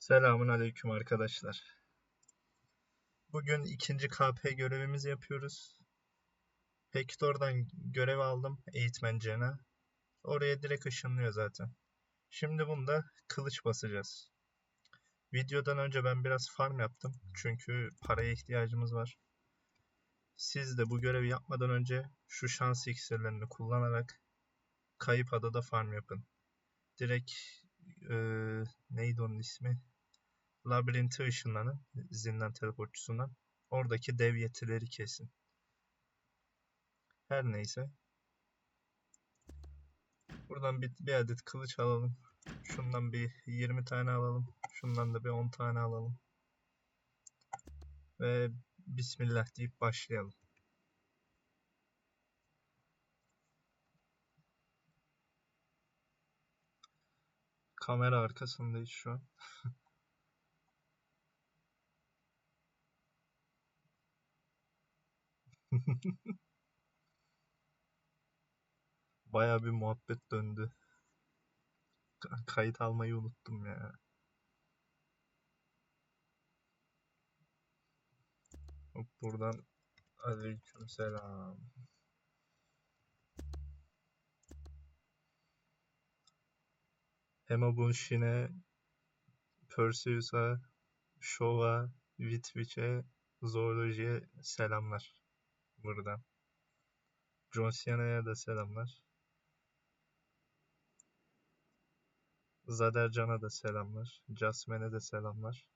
Selamun aleyküm arkadaşlar. Bugün ikinci KP görevimizi yapıyoruz. Hector'dan görev aldım eğitmen Cen'a. Oraya direkt ışınlıyor zaten. Şimdi bunda kılıç basacağız. Videodan önce ben biraz farm yaptım. Çünkü paraya ihtiyacımız var. Siz de bu görevi yapmadan önce şu şans iksirlerini kullanarak kayıp adada farm yapın. Direkt eee, neydi onun ismi? Labirente ışınlanın zindan teleportçusundan. Oradaki dev yetileri kesin. Her neyse. Buradan bir, bir adet kılıç alalım. Şundan bir 20 tane alalım. Şundan da bir 10 tane alalım. Ve Bismillah deyip başlayalım. Kamera arkasındayız şu an. Baya bir muhabbet döndü. Ka- Kayıt almayı unuttum ya. Hop buradan aleykümselam. Hema Bunshin'e, Perseus'a, Show'a, Witwich'e, Zoology'e selamlar buradan. John Cena'ya da selamlar. Zadercan'a da selamlar. Jasmine'e de selamlar.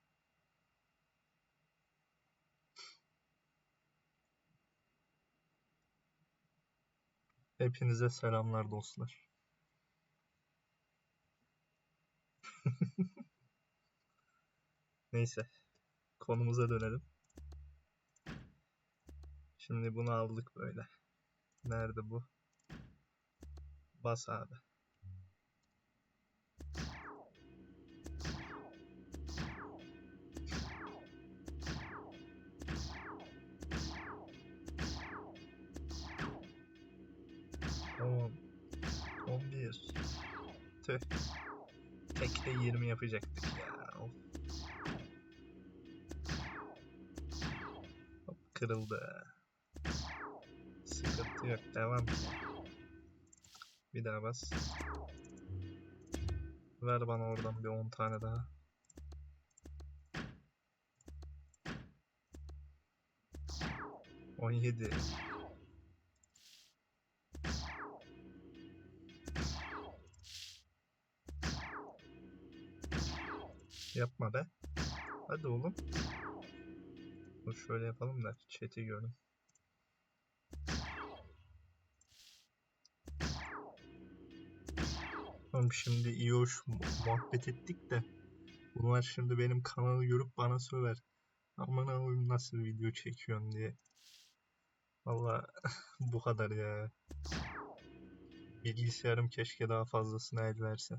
Hepinize selamlar dostlar. Neyse. Konumuza dönelim. Şimdi bunu aldık böyle. Nerede bu? Bas abi. Tamam. 11. Tüh. Tekte 20 yapacaktık ya. Of. Hop kırıldı. Yok. Devam. Bir daha bas. Ver bana oradan bir 10 tane daha. On yedi. Yapma be. Hadi oğlum. Dur şöyle yapalım da chat'i görün. Oğlum şimdi iyi hoş mu- muhabbet ettik de bunlar şimdi benim kanalı görüp bana söver. Aman oğlum nasıl video çekiyorsun diye. Valla bu kadar ya. Bilgisayarım keşke daha fazlasına el verse.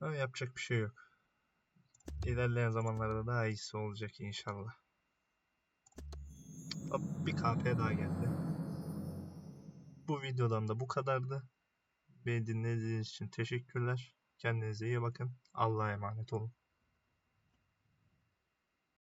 Ama yapacak bir şey yok. İlerleyen zamanlarda daha iyisi olacak inşallah. Hop bir KP daha geldi. Bu videodan da bu kadardı. Beni dinlediğiniz için teşekkürler. Kendinize iyi bakın. Allah'a emanet olun.